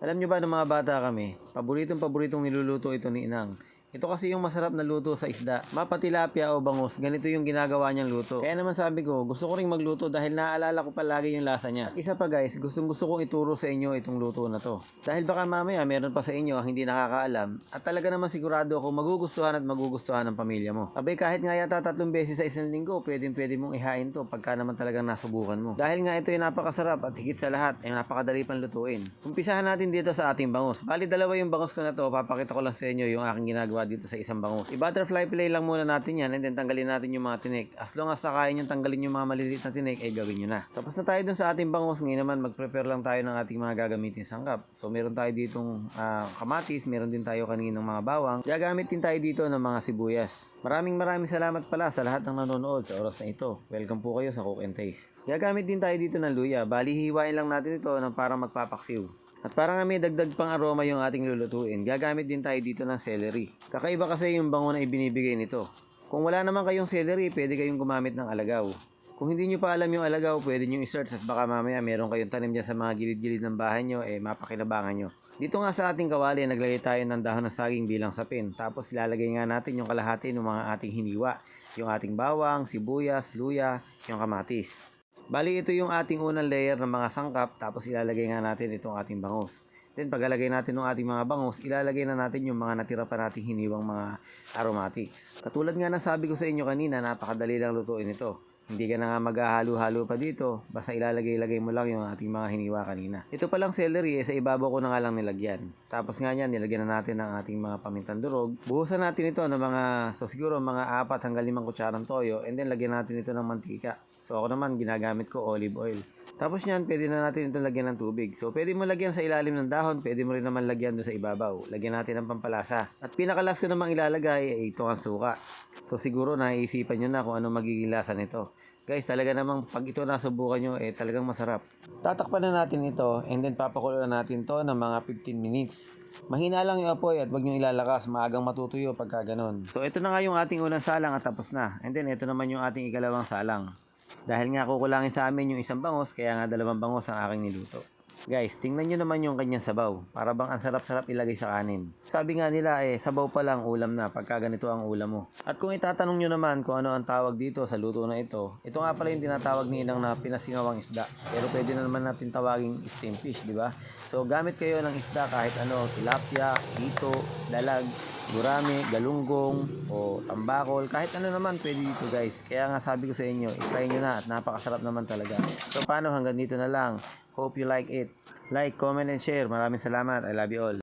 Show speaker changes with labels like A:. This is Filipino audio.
A: Alam nyo ba ng mga bata kami, paboritong paboritong niluluto ito ni Inang. Ito kasi yung masarap na luto sa isda. Mapatilapia o bangus, ganito yung ginagawa niyang luto. Kaya naman sabi ko, gusto ko ring magluto dahil naaalala ko palagi yung lasa niya. At isa pa guys, gustong gusto kong ituro sa inyo itong luto na to. Dahil baka mamaya meron pa sa inyo ang hindi nakakaalam at talaga naman sigurado ako magugustuhan at magugustuhan ng pamilya mo. Abay kahit nga yata tatlong beses sa isang linggo, pwedeng pwede mong ihain to pagka naman talagang nasubukan mo. Dahil nga ito ay napakasarap at higit sa lahat ay napakadali pang lutuin. Umpisahan natin dito sa ating bangus. Bali dalawa yung bangus ko na to, papakita ko lang sa inyo yung aking ginagawa dito sa isang bangus. I-butterfly fillet lang muna natin yan and then tanggalin natin yung mga tinik. As long as nakain yung tanggalin yung mga maliliit na tinik, ay gawin nyo na. Tapos na tayo dun sa ating bangus. Ngayon naman, mag-prepare lang tayo ng ating mga gagamitin sangkap. So, meron tayo ditong ah, kamatis, meron din tayo kaninang mga bawang. Gagamit din tayo dito ng mga sibuyas. Maraming maraming salamat pala sa lahat ng nanonood sa oras na ito. Welcome po kayo sa Cook and Taste. Gagamit din tayo dito ng luya. Bali, hihiwain lang natin ito ng parang magpapaksiw. At para nga may dagdag pang aroma yung ating lulutuin, gagamit din tayo dito ng celery. Kakaiba kasi yung bango na ibinibigay nito. Kung wala naman kayong celery, pwede kayong gumamit ng alagaw. Kung hindi nyo pa alam yung alagaw, pwede nyo i-search at baka mamaya meron kayong tanim dyan sa mga gilid-gilid ng bahay nyo, eh mapakinabangan nyo. Dito nga sa ating kawali, naglagay tayo ng dahon ng saging bilang sapin. Tapos ilalagay nga natin yung kalahati ng mga ating hiniwa. Yung ating bawang, sibuyas, luya, yung kamatis. Bali, ito yung ating unang layer ng mga sangkap, tapos ilalagay nga natin itong ating bangus. Then, paglalagay natin ng ating mga bangus, ilalagay na natin yung mga natira pa nating hiniwang mga aromatics. Katulad nga ng sabi ko sa inyo kanina, napakadali lang lutuin ito. Hindi ka na nga maghahalo-halo pa dito, basta ilalagay-lagay mo lang yung ating mga hiniwa kanina. Ito palang celery, eh, sa ibabaw ko na nga lang nilagyan. Tapos nga yan, nilagyan na natin ng ating mga pamintang durog. Buhusan natin ito ng mga, so siguro mga 4 hanggang 5 kutsarang toyo, and then lagyan natin ito ng mantika. So ako naman, ginagamit ko olive oil. Tapos yan, pwede na natin itong lagyan ng tubig. So pwede mo lagyan sa ilalim ng dahon, pwede mo rin naman lagyan doon sa ibabaw. Lagyan natin ng pampalasa. At pinakalas ko namang ilalagay ay ito ang suka. So siguro naiisipan nyo na kung ano magiging lasa nito. Guys, talaga namang pag ito nasubukan nyo, eh talagang masarap. Tatakpan na natin ito and then papakulo na natin to ng mga 15 minutes. Mahina lang yung apoy at wag nyo ilalakas, maagang matutuyo pagka ganun. So ito na nga yung ating unang salang at tapos na. And then ito naman yung ating ikalawang salang. Dahil nga kukulangin sa amin yung isang bangos, kaya nga dalawang bangos ang aking niluto. Guys, tingnan nyo naman yung kanyang sabaw. Para bang ang sarap-sarap ilagay sa kanin. Sabi nga nila eh, sabaw pa lang ulam na pagka ganito ang ulam mo. At kung itatanong nyo naman kung ano ang tawag dito sa luto na ito, ito nga pala yung tinatawag ni Inang na pinasingawang isda. Pero pwede na naman natin tawaging steam fish, di ba? So gamit kayo ng isda kahit ano, tilapia, hito, dalag, gurami, galunggong, o tambakol, kahit ano naman pwede dito guys. Kaya nga sabi ko sa inyo, itry nyo na at napakasarap naman talaga. So paano hanggang dito na lang. Hope you like it. Like, comment, and share. Maraming salamat. I love you all.